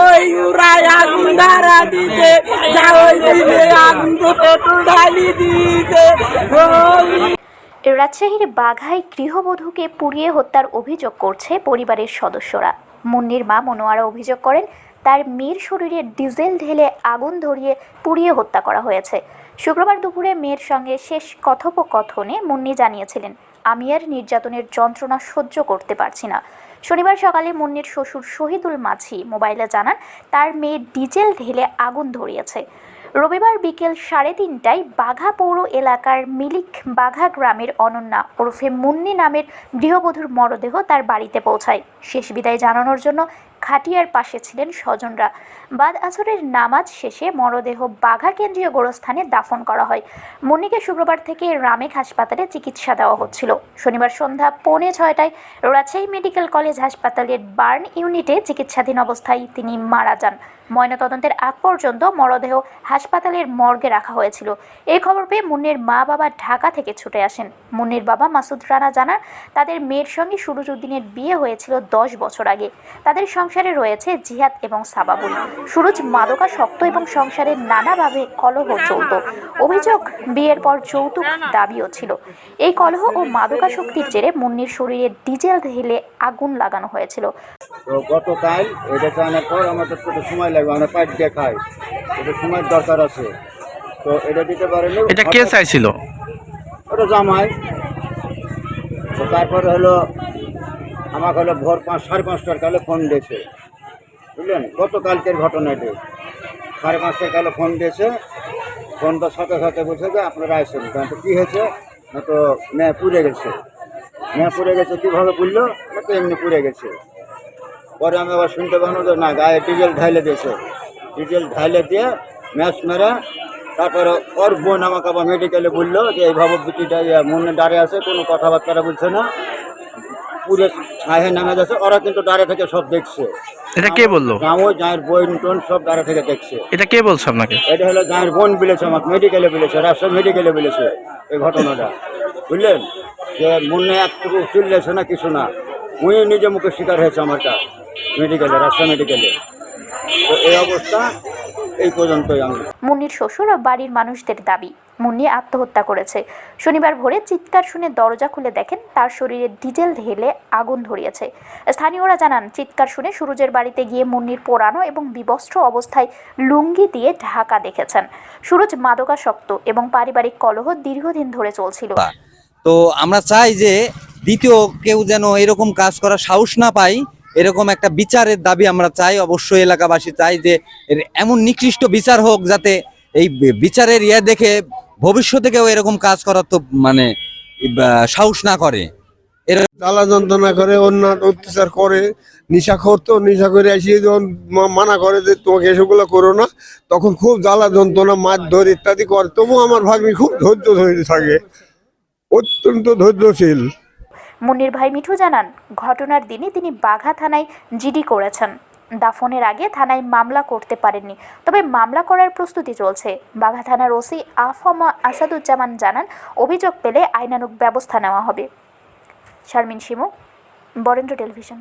ওই আগুন ঢালি রাজশাহীর বাঘায় গৃহবধূকে পুড়িয়ে হত্যার অভিযোগ করছে পরিবারের সদস্যরা। মুন্নির মা মনোয়ারা অভিযোগ করেন, তার মেয়ের শরীরে ডিজেল ঢেলে আগুন ধরিয়ে পুড়িয়ে হত্যা করা হয়েছে। শুক্রবার দুপুরে মেয়ের সঙ্গে শেষ কথোপকথনে মুন্নি জানিয়েছিলেন আমি আর নির্যাতনের যন্ত্রণা সহ্য করতে পারছি না। শনিবার সকালে মুন্নির শ্বশুর শহীদুল মাঝি মোবাইলে জানান, তার মেয়ে ডিজেল ঢেলে আগুন ধরিয়েছে। রবিবার বিকেল সাড়ে তিনটায় বাঘা পৌর এলাকার মিলিক বাঘা গ্রামের অনন্যা ওরফে মুন্নি নামের গৃহবধূর মরদেহ তার বাড়িতে পৌঁছায়। শেষ বিদায় জানানোর জন্য খাটিয়ার পাশে ছিলেন স্বজনরা। বাদ আসরের নামাজ শেষে মরদেহ বাঘা কেন্দ্রীয় গোরস্থানে দাফন করা হয়। মুন্নিকে শুক্রবার থেকে রামেক হাসপাতালে চিকিৎসা দেওয়া হচ্ছিল। শনিবার সন্ধ্যা পৌনে ছয়টায় রাজশাহী মেডিকেল কলেজ হাসপাতালের বার্ন ইউনিটে চিকিৎসাধীন অবস্থায় তিনি মারা যান। ময়নাতদন্তের আগ পর্যন্ত মরদেহ হাসপাতালের মর্গে রাখা হয়েছিল। এই খবর পেয়ে মুন্নির মা বাবা ঢাকা থেকে ছুটে আসেন। মুন্নির বাবা মাসুদ রানা জানান, তাদের মেয়ের সঙ্গে সুরুজউদ্দিনের বিয়ে হয়েছিল দশ বছর আগে। তাদের সংসারে রয়েছে জিহাদ এবং সাবাবুল। সুরজ মাদকাসক্ত এবং সংসারে নানাভাবে কলহ চলত। অভিযোগ বিয়ের পর যৌতুক দাবিও ছিল। এই কলহ ও মাদকাসক্তির জেরে মুন্নির শরীরে ডিজেল ঢেলে আগুন লাগানো হয়েছিল। গতকাল এটা চানার পর আমাদের একটু সময় লাগবে আমরা পাইপ দিয়ে খাই। একটু সময়ের দরকার আছে। তো এটা দিতে পারেনি এটা কে চাইছিল? ওটা জামাই। তারপরে হলো আমাকে হলো ভোর পাঁচ, সাড়ে পাঁচটার কালে ফোন দিয়েছে। বুঝলেন? গতকালকের ঘটনা এটি। সাড়ে পাঁচটার কালে ফোন দিয়েছে। ফোনটা সাথে সাথে বলছে যে, আপনারা আসেন। তো কী হয়েছে? না তো মেয়ে পুড়ে গেছে। মেয়ে পুড়ে গেছে, কীভাবে পুড়লো? না তো এমনি পুড়ে গেছে। পরে আমি আবার শুনতে পারলাম যে, না, গায়ে ডিজেল ঢাইলে দিয়েছে। ডিজেল ঢাইলে দিয়ে ম্যাচ মেরে তারপরে ওর বোন আমাকে আবার মেডিকেলে বলল যে এইভাবে বিটিটা ইয়ে মনে দাঁড়িয়ে আছে, কোনো কথাবার্তা বলছে না। পুরে ছায়ে নামে যাচ্ছে ওরা কিন্তু দাঁড়িয়ে থেকে সব দেখছে। এটা কে বলল? গাঁও জায়ের বোন টোন সব দাঁড়িয়ে থেকে দেখছে। এটা কে বলছে আপনাকে? এটা হলো জায়ের বোন বলেছে আমাকে মেডিকেলে বলেছে রাজশাহী মেডিকেলে বলেছে এই ঘটনাটা। বুঝলেন? যে মনে একটুকু চিল্লেছে না কিছু না। উনি নিজে মুখে শিকার হয়েছে আমারটা মেডিকেলে রাজশাহী মেডিকেলে। তো এই অবস্থা এই পর্যন্তই আমি। মুন্নির শ্বশুর ও বাড়ির মানুষদের দাবি। মুন্নি আত্মহত্যা করেছে। শনিবার ভোরে চিৎকার শুনে দরজা খুলে দেখেন তার শরীরে ডিজেল ঢেলে আগুন ধরিয়েছে। স্থানীয়রা জানান চিৎকার শুনে সুরজের বাড়িতে গিয়ে মুন্নির পোড়ানো এবং বিবস্ত্র অবস্থায় লুঙ্গি দিয়ে ঢাকা দেখেছেন। সুরজ মাদকাসক্ত এবং পারিবারিক কলহ দীর্ঘদিন ধরে চলছিল। তো আমরা চাই যে দ্বিতীয় কেউ যেন এরকম কাজ করার সাহস না পাই এরকম একটা বিচারের দাবি আমরা চাই, অবশ্যই এলাকাবাসী চাই যে এমন নিকৃষ্ট বিচার হোক যাতে এই বিচারের ইয়ে দেখে ভবিষ্যতে কেউ এরকম কাজ করার তো মানে সাহস না করে। জ্বালা যন্ত্রণা করে অন্যান্য অত্যাচার করে, নিশা করতো, নিশা করে এসে যখন মানা করে যে তোমাকে এসবগুলো করো না, তখন খুব জ্বালা যন্ত্রণা মাছ ধরে ইত্যাদি করে। তবু আমার ভাগ্নি খুব ধৈর্য ধরে থাকে, অত্যন্ত ধৈর্যশীল। মুন্নির ভাই মিঠু জানান, ঘটনার দিনে তিনি বাঘা থানায় জিডি করেছেন। দাফনের আগে থানায় মামলা করতে পারেননি, তবে মামলা করার প্রস্তুতি চলছে। বাঘা থানার ওসি আফমা আসাদুজ্জামান জানান, অভিযোগ পেলে আইনানুক ব্যবস্থা নেওয়া হবে। শারমিন শিমু, বরেন্দ্র টেলিভিশন।